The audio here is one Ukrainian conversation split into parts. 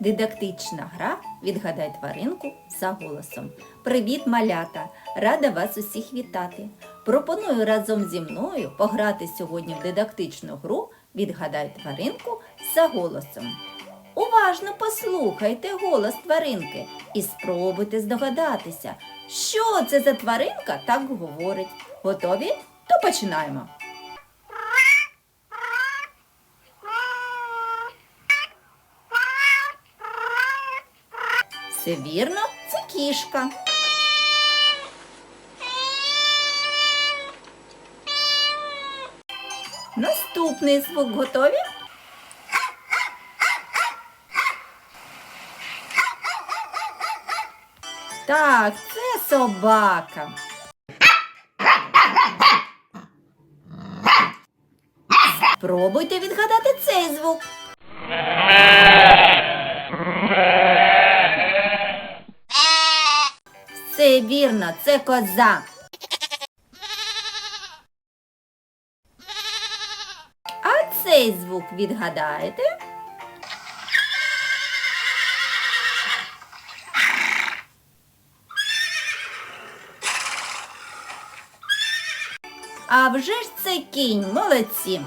Дидактична гра Відгадай тваринку за голосом. Привіт, малята! Рада вас усіх вітати. Пропоную разом зі мною пограти сьогодні в дидактичну гру Відгадай тваринку за голосом. Уважно послухайте голос тваринки і спробуйте здогадатися, що це за тваринка так говорить. Готові? То починаємо. Все вірно, це кішка. Наступний звук готові? Так, це собака. Спробуйте відгадати цей звук. Вірно, це коза. А цей звук відгадаєте? А вже ж це кінь, молодці.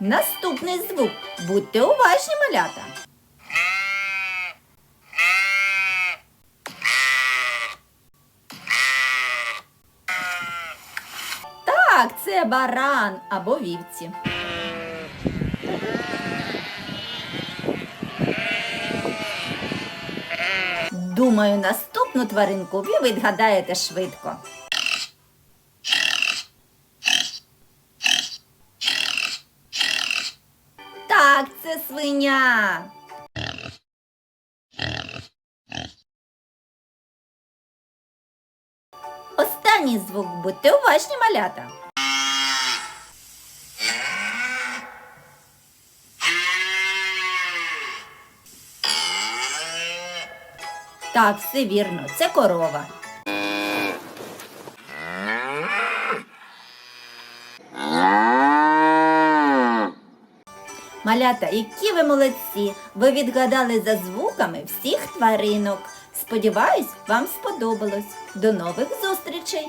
Наступний звук. Будьте уважні, малята. Так, це баран або вівці. Думаю, наступну тваринку ви відгадаєте швидко. Так, це свиня. Останній звук, будьте уважні, малята. Так, все вірно, це корова. Малята, які ви молодці! Ви відгадали за звуками всіх тваринок. Сподіваюсь, вам сподобалось. До нових зустрічей!